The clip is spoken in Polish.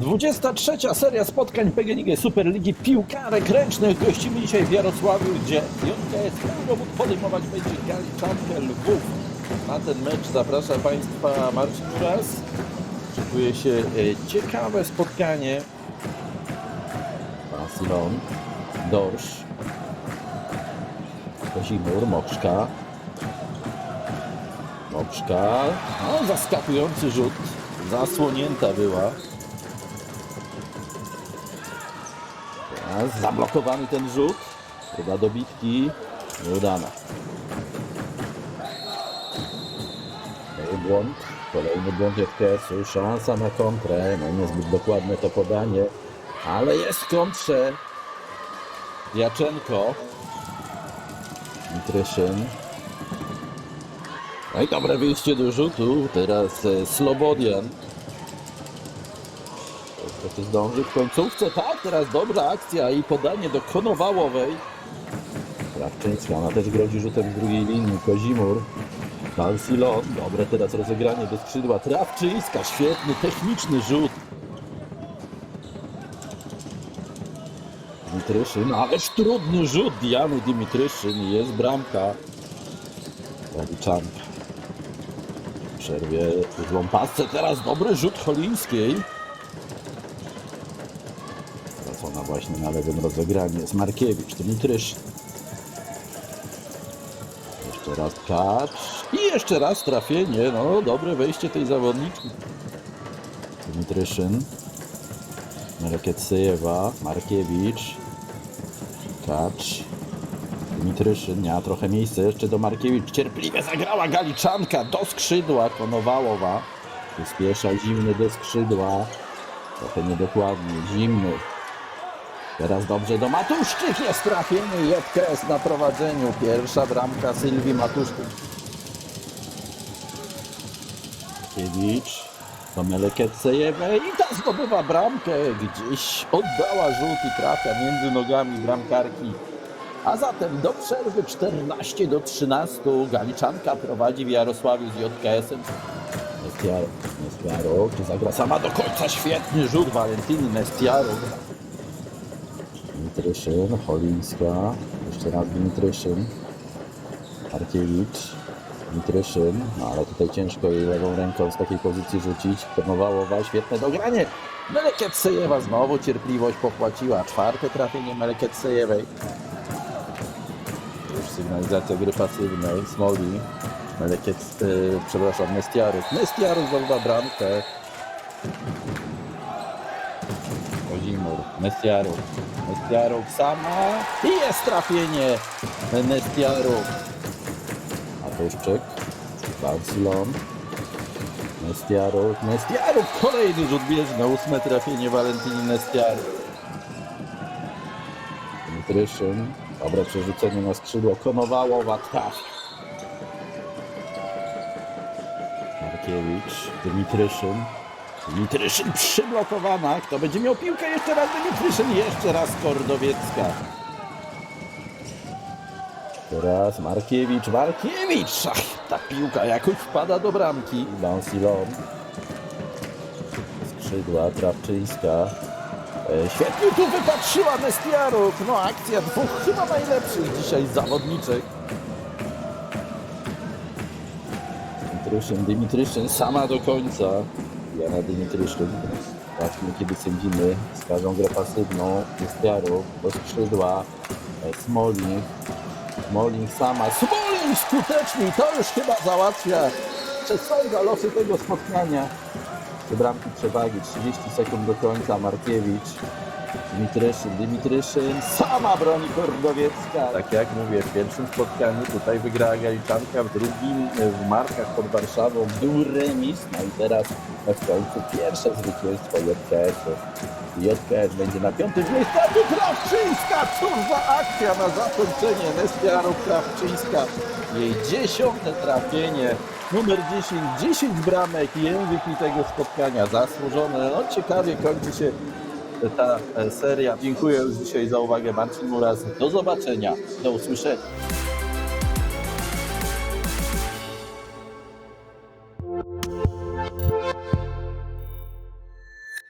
23. seria spotkań PGNiG Superligi Piłkarek Ręcznych. Gościmy dzisiaj w Jarosławiu, gdzie JKS Krągowód podejmować będzie Galiczankę Lwów. Na ten mecz zaprasza Państwa Marcin Muras. Szykuje się e, ciekawe spotkanie. Barcelon, Dorsz, Kozimur, Mokrzka. Mokrzka, no zaskakujący rzut. Zasłonięta była. Zablokowany ten rzut. Próba dobitki. Nieudana. Kolejny błąd. Kolejny błąd FKS-u. Szansa na kontrę. No niezbyt dokładne to podanie. Ale jest kontrze. Jaczenko. Mitryszyn. No i dobre wyjście do rzutu. Teraz e, Slobodian. Czy zdąży w końcówce? Tak, teraz dobra akcja i podanie do Konowałowej. Krawczyńska, ona też grozi rzutem drugiej linii. Kozimur. Balsilon. Dobre teraz rozegranie do skrzydła. Trawczyńska, świetny, techniczny rzut. Dimitryszyn, ależ trudny rzut Diany Dimitryszyn. Jest bramka. Rawiczanka. W przerwie złą pasce. Teraz dobry rzut Cholińskiej. Teraz ona właśnie na lewym rozegraniu jest Markiewicz, Dymitrysz. Jeszcze raz Kacz. I jeszcze raz trafienie. No, dobre wejście tej zawodniczki. Dymitryszyn. Mereketsejewa, Markiewicz. Kacz. Dymitryszyn miała trochę miejsca jeszcze do Markiewicz. Cierpliwie zagrała Galiczanka do skrzydła Konowałowa. Przyspiesza zimny do skrzydła. Trochę niedokładnie, zimny. Teraz dobrze do Matuszczyk jest trafienie JKS na prowadzeniu. Pierwsza bramka Sylwii Matuszczyk. Kiewicz do Meleketsejewej i ta zdobywa bramkę. Gdzieś oddała rzut i trafia między nogami bramkarki. A zatem do przerwy 14 do 13 Galiczanka prowadzi w Jarosławiu z JKS-em. Nestiaro, Nestiaro, czy zagra sama do końca? Świetny rzut Walentyny Nestiaro. Dimitryszyn, Cholińska, jeszcze raz Dimitryszyn, Arkiewicz, Dimitryszyn, no ale tutaj ciężko jej lewą ręką z takiej pozycji rzucić. Kornowałowa, świetne dogranie. Meleketsejewa znowu cierpliwość popłaciła. Czwarte trafienie Meleketsejewej. Już sygnalizacja gry pasywnej. Smoli. Meleket, e, przepraszam, Nestiarów. Nestiarów zdobywa bramkę. Kozimur, Nestiarów, Nestiarów sama. I jest trafienie. Nestiarów. Matuszczyk, Barcelon, Nestiarów, Nestiarów, kolejny rzut bieżny, ósme trafienie Walentyni Nestiarów. Dmitryszyn, dobre przerzucenie na skrzydło, Konowałowa, trafia. Markiewicz, Dmitryszyn, Dmitryszyn przyblokowana. Kto będzie miał piłkę? Jeszcze raz Dmitryszyn, jeszcze raz Kordowiecka. Teraz Markiewicz, Markiewicz! Ach, ta piłka jakoś wpada do bramki. Lansilon. Skrzydła, Trawczyńska. E, Świetnie tu wypatrzyła Nestiaruk. No akcja dwóch chyba najlepszych dzisiaj zawodniczek. Dymitryszyn, Dymitryszyn sama do końca. Jana Dymitryszyn. Zobaczmy, kiedy sędzimy wskażą grę pasywną. Nestiaruk do skrzydła. E, Smoling. Smoling sama. Smoling skutecznie i to już chyba załatwia. Przesądza losy tego spotkania. Trzy bramki przewagi, 30 sekund do końca. Markiewicz. Dimitryszyn, Dimitryszyn, sama broni Kordowiecka. Tak jak mówię, w pierwszym spotkaniu tutaj wygrała Galiczanka, w drugim w Markach pod Warszawą był remis, no i teraz w końcu pierwsze zwycięstwo JKS-u. JKS będzie na piątym miejscu, a tu Krawczyńska, za akcja na zakończenie, Nestiaru Krawczyńska, jej dziesiąte trafienie, numer 10, 10 bramek i MVP tego spotkania, zasłużone, no ciekawie kończy się ta e, seria. Dziękuję już dzisiaj za uwagę. Marcin Muraz. Do zobaczenia. Do usłyszenia.